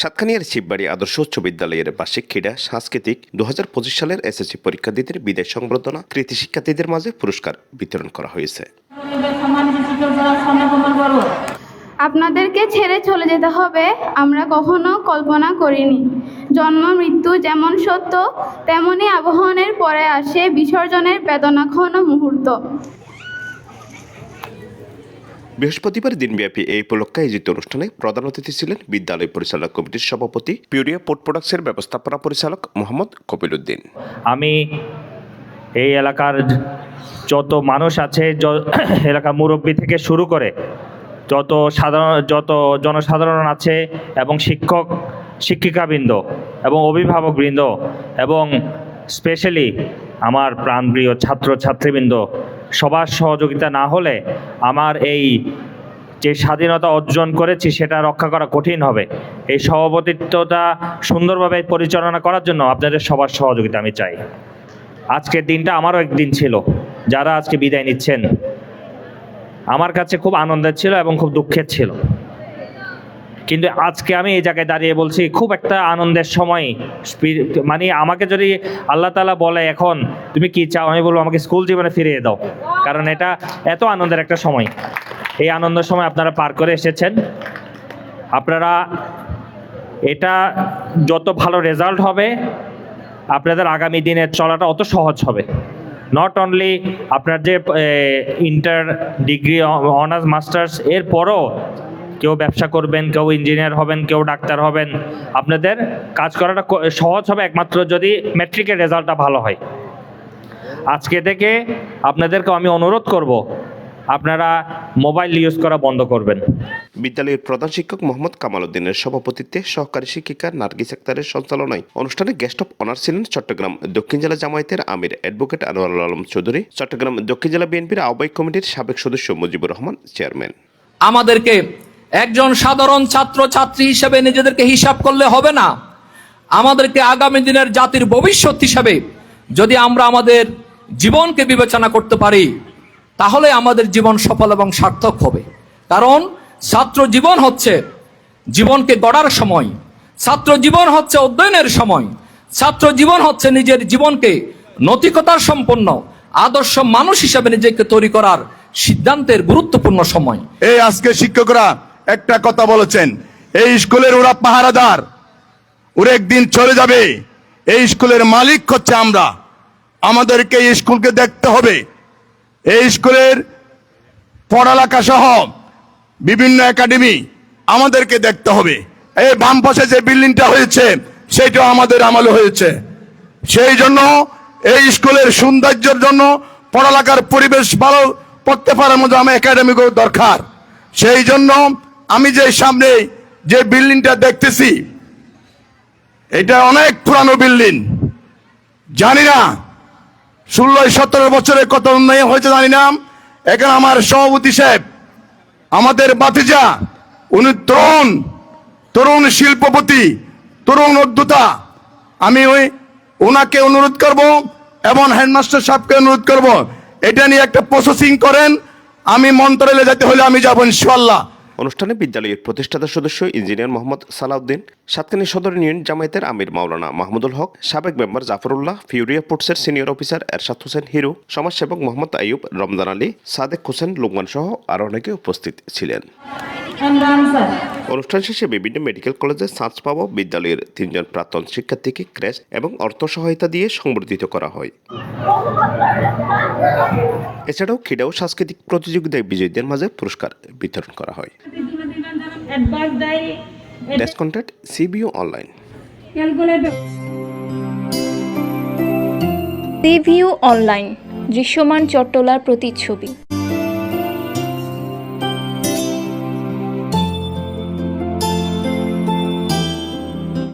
সাতখানিয়ার শিববাড়ি আদর্শ উচ্চ বিদ্যালয়ের বার্ষিক ক্রীড়া সাংস্কৃতিক দুহাজার পঁচিশ সালের এসএসসি পরীক্ষার্থীদের বিদায় সংবর্ধনা কৃতি শিক্ষার্থীদের মাঝে পুরস্কার বিতরণ করা হয়েছে। আপনাদেরকে ছেড়ে চলে যেতে হবে, আমরা কখনো কল্পনা করিনি। জন্ম, মৃত্যু যেমন সত্য, তেমনি আবহনের পরে আসে বিসর্জনের বেদনাক্ষণ মুহূর্ত। বৃহস্পতিবার দিনব্যাপী এই উপলক্ষে আয়োজিত অনুষ্ঠানে প্রধান অতিথি ছিলেন বিদ্যালয় পরিচালক কমিটির সভাপতি পিউরিয়া পোর্ট প্রোডাক্টসের ব্যবস্থাপনা পরিচালক মোহাম্মদ কপিল উদ্দিন আমি এই এলাকার যত মানুষ আছে এলাকার মুরব্বী থেকে শুরু করে যত সাধারণ, যত জনসাধারণ আছে এবং শিক্ষক, শিক্ষিকাবৃন্দ এবং অভিভাবকবৃন্দ এবং স্পেশালি আমার প্রাণপ্রিয় ছাত্র ছাত্রীবৃন্দ সবার সহযোগিতা না হলে আমার এই যে স্বাধীনতা অর্জন করেছি, সেটা রক্ষা করা কঠিন হবে। এই সভাপতিত্বটা সুন্দরভাবে পরিচালনা করার জন্য আপনাদের সবার সহযোগিতা আমি চাই। আজকের দিনটা আমারও একদিন ছিল, যারা আজকে বিদায় নিচ্ছেন। আমার কাছে খুব আনন্দের ছিল এবং খুব দুঃখের ছিল। কিন্তু আজকে আমি এই জায়গায় দাঁড়িয়ে বলছি, খুব একটা আনন্দের সময় মানে আমাকে যদি আল্লাহ তালা বলে এখন, তুমি কি চাও? আমি বলব, আমাকে স্কুল জীবনে ফিরিয়ে দাও। কারণ এটা এত আনন্দের একটা সময়। এই আনন্দের সময় আপনারা পার করে এসেছেন। আপনারা এটা যত ভালো রেজাল্ট হবে, আপনাদের আগামী দিনে চলাটা অত সহজ হবে। নট অনলি আপনার যে ইন্টার ডিগ্রি অনার্স মাস্টার্স এর পরও কেউ ব্যবসা করবেন কেউ ইঞ্জিনিয়ার হবেন কেউ ডাক্তার হবেন। আপনাদের কাজ করাটা সহজ হবে একমাত্র যদি ম্যাট্রিকের রেজাল্টটা ভালো হয়। আজকে থেকে আপনাদেরকে আমি অনুরোধ করব আপনারা মোবাইল ইউজ করা বন্ধ করবেন। বিদ্যালয়ের প্রধান শিক্ষক মোহাম্মদ কামাল উদ্দিনের সভাপতিত্বে সহকারী শিক্ষিকা নার্গিস আক্তারের সঞ্চালনায় অনুষ্ঠানে গেস্ট অফ অনার ছিলেন চট্টগ্রাম দক্ষিণ জেলা জামায়াতের আমির অ্যাডভোকেট আনোয়ারুল আলম চৌধুরী চট্টগ্রাম দক্ষিণ জেলা বিএনপির আহ্বায়ক কমিটির সাবেক সদস্য মুজিবুর রহমান চেয়ারম্যান আমাদেরকে একজন সাধারণ ছাত্র ছাত্রী হিসেবে নিজেদেরকে হিসাব করলে হবে না। আমাদেরকে আগামী দিনের জাতির ভবিষ্যৎ হিসাবে যদি আমরা আমাদের জীবনকে বিবেচনা করতে পারি, তাহলে আমাদের জীবন সফল এবং সার্থক হবে। কারণ ছাত্র জীবন হচ্ছে জীবনকে গড়ার সময়। ছাত্র জীবন হচ্ছে অধ্যয়নের সময়। ছাত্র জীবন হচ্ছে নিজের জীবনকে নৈতিকতার সম্পন্ন, আদর্শ মানুষ হিসাবে নিজেকে তৈরি করার সিদ্ধান্তের গুরুত্বপূর্ণ সময়। এই আজকে শিক্ষকরা একটা কথা বলেছেন, এই স্কুলের ওরা পাহারাদার ওরা একদিন চলে যাবে, এই স্কুলের মালিক হচ্ছে আমরা, আমাদেরকে এই স্কুলকে দেখতে হবে। এই স্কুলের পড়ালেখা সহ বিভিন্ন একাডেমি আমাদেরকে দেখতে হবে। এই বাম পাশে যে বিল্ডিংটা হয়েছে, সেটাও আমাদের আমলে হয়েছে। সেই জন্য এই স্কুলের সৌন্দর্যের জন্য পড়ালেখার পরিবেশ ভালো করতে পারার মতো আমার একাডেমিগুলো দরকার। সেই জন্য আমি যে সামনে যে বিল্ডিংটা দেখতেছি, এটা অনেক পুরানো বিল্ডিং। জানি না ষোলো সতেরো বছরে কত উন্নয়ন হয়েছে জানি না। এখানে আমার সভাপতি সাহেব, আমাদের বাতিজা উনি তরুণ তরুণ শিল্পপতি, তরুণ উদ্যোক্তা। আমি ওই ওনাকে অনুরোধ করব এবং হেডমাস্টার সাহেবকে অনুরোধ করব, এটা নিয়ে একটা প্রসেসিং করেন। আমি মন্ত্রালয়ে যেতে হলে আমি যাব ইনশাল্লাহ অনুষ্ঠানে বিদ্যালয়ের প্রতিষ্ঠাতা সদস্য ইঞ্জিনিয়ার মোহাম্মদ সালাউদ্দিন, সাতকানি সদর ইউনিয়ন জামায়াতের আমির মাওলানা মাহমুদুল হক, সাবেক মেম্বার জাফরুল্লাহ, ফিউরিয়া পোর্টসের সিনিয়র অফিসার এরশাদ হোসেন হিরু, সমাজসেবক মোহাম্মদ আইয়ুব, রমজান আলী, সাদেক হোসেন লুকমান সহ আরও অনেকে উপস্থিত ছিলেন। অনুষ্ঠান শেষে বিভিন্ন মেডিকেল কলেজে সাঁচ পাওয়া বিদ্যালয়ের তিনজন প্রাক্তন শিক্ষার্থীকে ক্র্যাশ এবং অর্থ সহায়তা দিয়ে সংবর্ধিত করা হয়। এছাড়াও ক্রীড়া ও সাংস্কৃতিক প্রতিযোগিতায় বিজয়ীদের মাঝে পুরস্কার বিতরণ করা হয়। ডেস্ক কন্ট্যাক্ট সিবিও অনলাইন সিভিউ অনলাইন দৃশ্যমান চট্টলার প্রতিচ্ছবি।